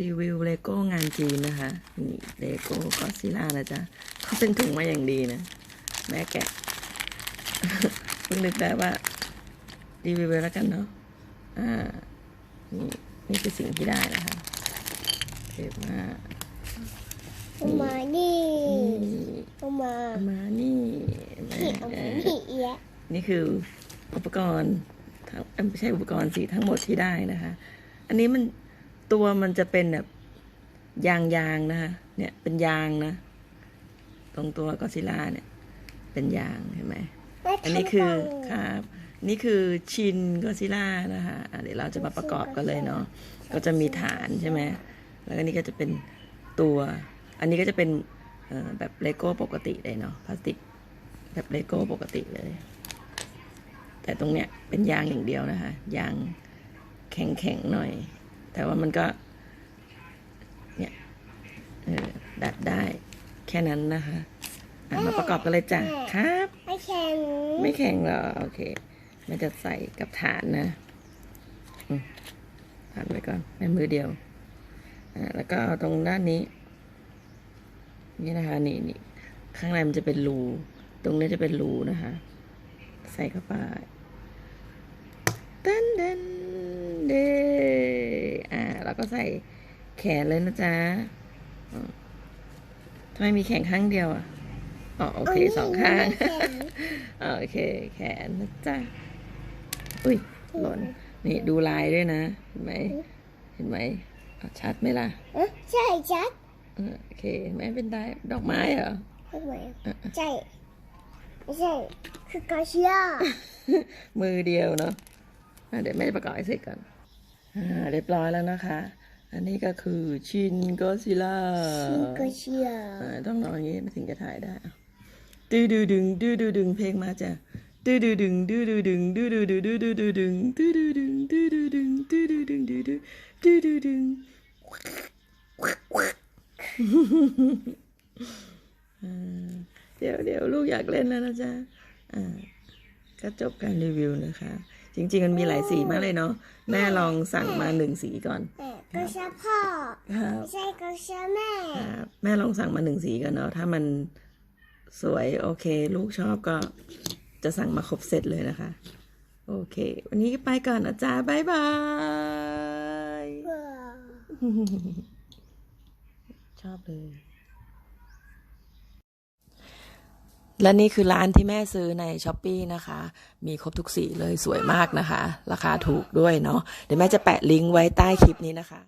รีวิวเลโก้งานจีนนะคะนี่เลโก้ก็ซิล่านะจ๊ะเขาเป็นถุงมาอย่างดีนะ แม่แกะเพิ่งนึกได้ว่า รีวิวไปแล้วกันเนาะอ่านี่นี่คือสิ่งที่ได้นะคะเทปมาเอามานี่นี่เอามาเอามานี่แม่นี่เอามานี่เอียะนี่คืออุปกรณ์ทั้งเอ้ยไม่ใช่อุปกรณ์สิทั้งหมดที่ได้นะคะ อันนี้มัน ตัวมันจะเป็นแบบยางยางๆนะคะเนี่ยเป็นยางนะ ตรงตัวก็ซิล่าเนี่ย เป็นยางเห็นไหมอันนี้คือครับนี่คือชินก็ซิล่านะคะเดี๋ยวเราจะมาประกอบกันเลยเนาะก็จะมีฐานใช่ไหมแล้วก็นี่ก็จะเป็นตัว อันนี้ก็จะเป็นแบบเลโก้ปกติเลยเนาะพลาสติกแบบเลโก้ปกติเลย แต่ตรงเนี้ยเป็นยางอย่างเดียวนะคะยางแข็งๆหน่อย แต่ว่ามันก็ เนี่ยเออดัดได้แค่นั้นนะคะอะมาประกอบกันเลยจ้ะครับ ไม่แข็ง ไม่แข็งหรอ โอเคแม่จะใส่กับฐานนะอืมฐานไว้ก่อนในมือเดียวอ่าแล้วก็เอาตรงด้านนี้ นี่นะคะนี่นี่ข้างในมันจะเป็นรูตรงนี้จะเป็นรูนะคะ ใส่เข้าไปเต้นเดนเดอ่าแล้ว ก็ใส่แขนเลยนะจ๊ะอืมทำไมมีแขนข้างเดียวอะอ๋อโอเคสองข้างไม่แข็งโอเค แขนนะจ๊ะอุ้ยหล่นนี่ดูลายด้วยนะเห็นไหมเห็นไหมอะชัดไหมล่ะเอ๊ะใช่จัดเออโอเคไม่เป็นได้ดอกไม้เหรอทำไมใช่ไม่ใช่คือกาเชียมือเดียวเนาะอะเดี๋ยวแม่ประกอบให้เสร็จก่อนอ่า เรียบร้อยแล้วนะคะ อันนี้ก็คือชินก็ซิล่าคือกาเชียอ่าต้องนอนอย่างนี้ถึงจะถ่ายได้อะดื้อดื้อดึงดื้อดื้อดึงเพลงมาจ้ะดื้อดื้อดึงดื้อดื้อดึงดื้อดื้อดื้อดื้อดื้อดึงดื้อดื้อดึงดื้อดื้อดึงดื้อดื้อดึงดื้อดื้อดื้อดื้อดึงอ่าเดี๋ยวเดี๋ยวลูกอยากเล่นแล้วนะจ๊ะอ่าก็จบการรีวิวนะคะ จริง ๆ มันมีหลายสีมากเลยเนาะแม่ลองสั่งมาหนึ่งสีก่อนแต่กาเชียพ่อครับไม่ใช่กาเชียแม่ครับแม่ลองสั่งมาหนึ่งสีกันเนาะถ้ามันสวยโอเค ลูกชอบก็จะสั่งมาครบเซตเลยนะคะ โอเค วันนี้ไปก่อนนะจ๊ะบ๊ายบายชอบเลย และนี่คือร้านที่แม่ซื้อในช้อปปีนะคะ มีครบทุกสีเลยสวยมากนะคะ ราคาถูกด้วยเนาะเดี๋ยวแม่จะแปะลิงก์ไว้ใต้คลิปนี้นะคะ